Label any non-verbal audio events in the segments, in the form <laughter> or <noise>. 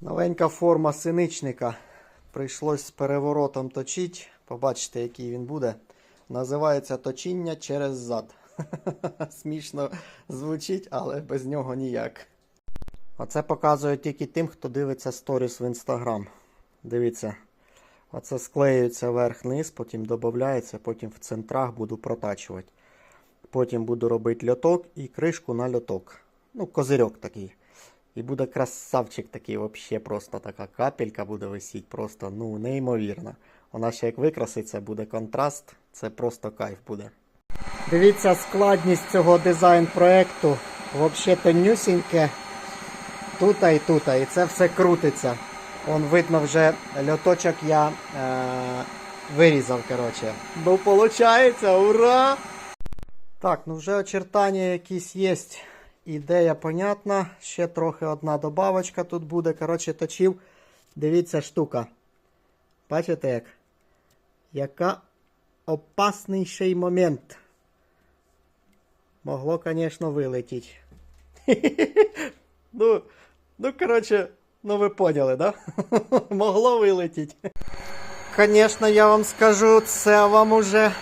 Новенька форма синичника. Прийшлось з переворотом точити. Побачите, який він буде. Називається точіння через зад. <laughs> Смішно звучить, але без нього ніяк. Оце показую тільки тим, хто дивиться сторіс в інстаграм. Дивіться. Оце склеюється верх-низ, потім додається, потім в центрах буду протачувати. Потім буду робити льоток і кришку на льоток. Ну, козирьок такий. І буде красавчик такий, взагалі просто така капелька буде висіти, просто ну неймовірно. Вона ще як викраситься, буде контраст, це просто кайф буде. Дивіться складність цього дизайн-проекту. Взагалі тонюсіньке. Тута і тута, і це все крутиться. Он видно вже льоточок я е- вирізав, коротше. Ну, виходить, ура! Так, ну вже очертання якісь є. Ідея понятна. Ще трохи одна добавочка тут буде. Коротше, точив. Дивіться штука. Бачите як? Яка опасніший момент. Могло, звісно, вилетіти. <laughs> ну, ну, коротше, ну ви поняли, да? <laughs> Могло вилетіти. Звісно, я вам скажу, це вам уже.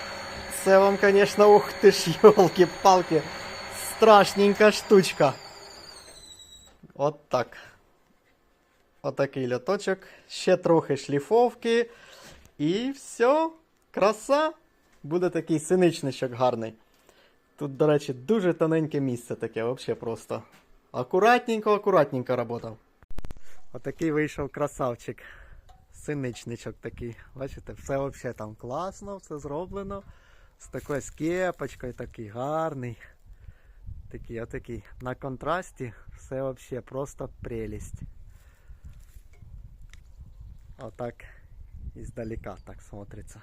Це вам, звісно, ух ти ж, <laughs> йолки-палки. Страшненька штучка. От так. Отакий льоточок. Ще трохи шліфовки. І все. Краса. Буде такий синичничок гарний. Тут, до речі, дуже тоненьке місце таке, взагалі просто. Акуратненько, акуратненько работав. Отакий вийшов красавчик. Синичничок такий. Бачите, все взагалі там класно, все зроблено. З такою скепочкою, такий гарний. Такий. На контрасті все взагалі просто прелість. Отак іздалека так смотриться.